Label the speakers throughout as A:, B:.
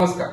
A: नमस्कार.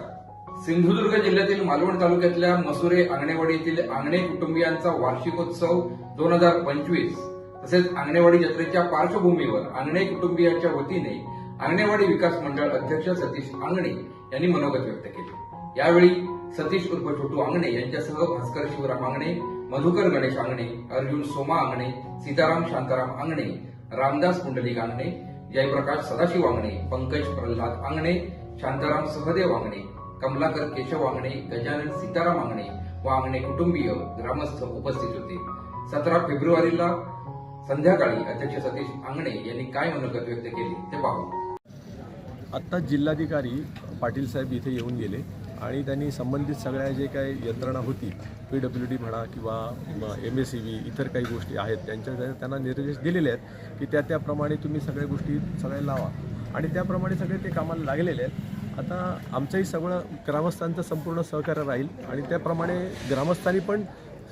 A: सिंधुदुर्ग जिल्ह्यातील मालवण तालुक्यातल्या मसुरे आंगणेवाडी येथील आंगणे कुटुंबियांचा वार्षिकोत्सव दोन हजार पंचवीस तसेच आंगणेवाडी जत्रेच्या पार्श्वभूमीवर आंगणे कुटुंबियांच्या वतीने आंगणेवाडी विकास मंडळ अध्यक्ष सतीश आंगणे यांनी मनोगत व्यक्त केले. यावेळी सतीश उर्फ छोटू आंगणे यांच्यासह भास्कर शिवराम आंगणे मधुकर गणेश आंगणे अर्जुन सोमा आंगणे सीताराम शांताराम आंगणे रामदास पुंडलिक आंगणे जयप्रकाश सदाशिव वांगणे पंकज प्रल्हाद आंगणे शांताराम सहदेव वांगणे कमलाकर केशव वांगणे गजानन सीताराम वांगणे वांगणे कुटुंबीय ग्रामस्थ उपस्थित होते. सतरा फेब्रुवारीला संध्याकाळी अध्यक्ष सतीश आंगणे यांनी काय मनोगत व्यक्त केली ते पाहू.
B: आत्ता जिल्हाधिकारी पाटील साहेब इथे येऊन गेले. आणि त्यांनी संबंधित सगळ्या जे काही यंत्रणा होती पी डब्ल्यू डी म्हणा किंवा एम एस सी बी इतर काही गोष्टी आहेत त्यांच्या त्यांना निर्देश दिलेले आहेत की त्या त्याप्रमाणे तुम्ही सगळ्या गोष्टी सगळ्या लावा. आणि त्याप्रमाणे सगळे ते कामाला लागलेले आहेत. आता आमचंही सगळं ग्रामस्थांचं संपूर्ण सहकार्य राहील आणि त्याप्रमाणे ग्रामस्थांनी पण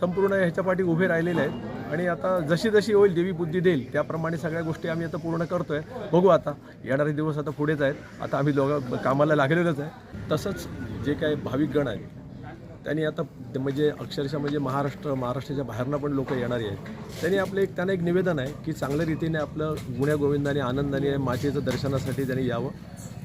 B: संपूर्ण ह्याच्या पाठी उभे राहिलेले आहेत. आणि आता जशी जशी होईल देवी बुद्धी देईल त्याप्रमाणे सगळ्या गोष्टी आम्ही आता पूर्ण करतोय. बघू आता येणारे दिवस आता पुढेच आहेत. आता आम्ही दोघं कामाला लागलेलोच आहे. तसंच जे काय भाविक गण आहेत त्यांनी आता म्हणजे अक्षरशः म्हणजे महाराष्ट्र महाराष्ट्राच्या बाहेरनं पण लोक येणारी आहेत. त्यांनी आपलं एक त्यांना एक निवेदन आहे की चांगल्या रीतीने आपलं गुण्यागोविंदाने आनंदाने मातेचं दर्शनासाठी त्यांनी यावं.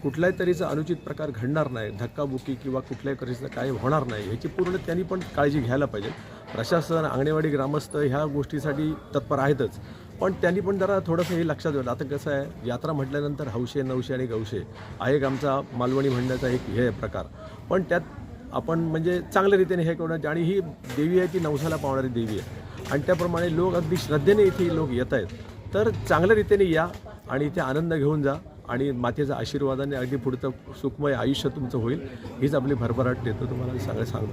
B: कुठल्याही तऱ्हेचा अनुचित प्रकार घडणार नाही धक्काबुक्की किंवा कुठल्याही तऱ्हेचं काय होणार नाही ह्याची पूर्ण त्यांनी पण काळजी घ्यायला पाहिजे. प्रशासन अंगणेवाडी ग्रामस्थ ह्या गोष्टीसाठी तत्पर आहेतच. पण त्यांनी पण जरा थोडंसं हे लक्षात ठेवलं. आता कसं आहे यात्रा म्हटल्यानंतर हौशे नवशे आणि गवशे हा एक आमचा मालवणी म्हणण्याचा एक हे प्रकार. पण त्यात आपण म्हणजे चांगल्या रीतीने हे करून आणि ही देवी आहे ती नवसाला पावणारी देवी आहे. आणि त्याप्रमाणे लोक अगदी श्रद्धेने इथे लोक येत आहेत. तर चांगल्या रीतीने या आणि इथे आनंद घेऊन जा आणि मातेच्या आशीर्वादाने अगदी पुढचं सुखमय आयुष्य तुमचं होईल. हीच आपली भरभराट देतो. तुम्हाला सगळं सांगतो.